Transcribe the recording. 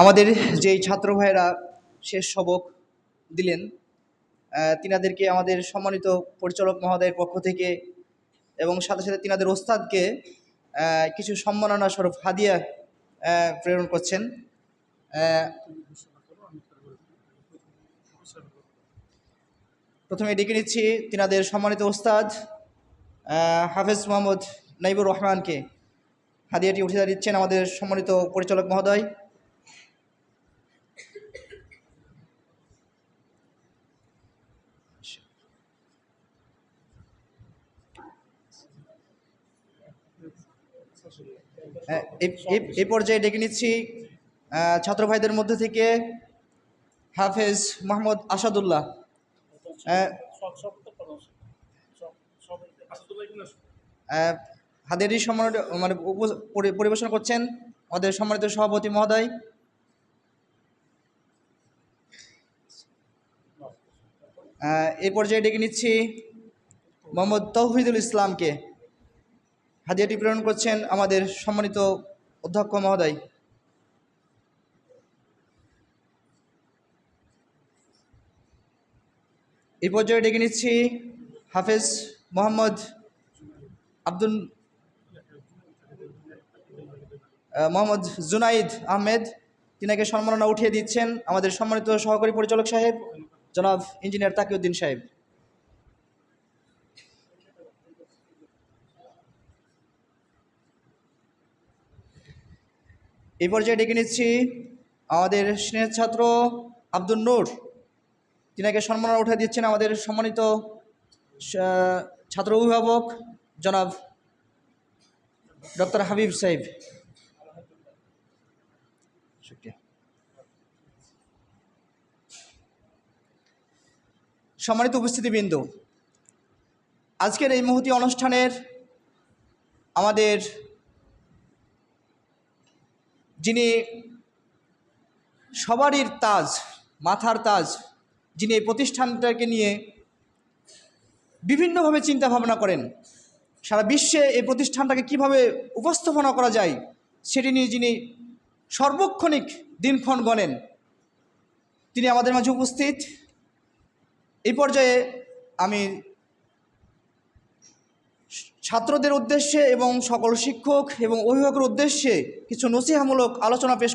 আমাদের যেই ছাত্র ভাইয়েরা শেষ সবক দিলেন তিনাদেরকে আমাদের সম্মানিত পরিচালক মহোদয়ের পক্ষ থেকে এবং সাথে সাথে তিনাদের ওস্তাদকে কিছু সম্মাননা স্বরূপ হাদিয়া প্রেরণ করছেন। প্রথমে ডেকে নিচ্ছি তিনাদের সম্মানিত ওস্তাদ হাফেজ মোহাম্মদ নাইবুর রহমানকে। হাদিয়াটি উঠে দিচ্ছেন আমাদের সম্মানিত পরিচালক মহোদয়। এই- পর্যায়ে ডেকে নিচ্ছি ছাত্র ভাইদের মধ্যে থেকে হাফেজ মোহাম্মদ আসাদুল্লাহ। আহ, আহ, হাদেরি সম্মান মানে পরিবেশন করছেন আমাদের সম্মানিত সভাপতি মহোদয়। এই পর্যায়ে ডেকে নিচ্ছি মোহাম্মদ তৌহিদুল ইসলামকে। হাদিয়াটি প্রেরণ করছেন আমাদের সম্মানিত অধ্যক্ষ মহোদয়। এই পর্যায়ে ডেকে নিচ্ছি হাফেজ মোহাম্মদ আব্দুল মোহাম্মদ জুনাইদ আহমেদ। তিনাকে সম্মাননা উঠিয়ে দিচ্ছেন আমাদের সম্মানিত সহকারী পরিচালক সাহেব, জনাব ইঞ্জিনিয়ার তাকিউদ্দিন সাহেব। এই পর্যায়ে ডেকে নিচ্ছি আমাদের স্নেহের ছাত্র আব্দুল নূর। তিনাকে সম্মাননা উঠে দিচ্ছেন আমাদের সম্মানিত ছাত্র অভিভাবক জনাব ডক্টর হাবিব সাহেব সম্মানিত উপস্থিতিবৃন্দ, আজকের এই মুহূর্তে অনুষ্ঠানের আমাদের যিনি সবারই তাজ, মাথার তাজ, যিনি এই প্রতিষ্ঠানটাকে নিয়ে বিভিন্নভাবে চিন্তা ভাবনা করেন, সারা বিশ্বে এই প্রতিষ্ঠানটাকে কীভাবে উপস্থাপনা করা যায়, সেটি নিয়ে যিনি সর্বক্ষণিক দিনক্ষণ গণেন তিনি আমাদের মাঝে উপস্থিত। এই পর্যায়ে আমি ছাত্রদের উদ্দেশ্যে এবং সকল শিক্ষক এবং অভিভাবকের উদ্দেশ্যে কিছু নসিহামূলক আলোচনা পেশ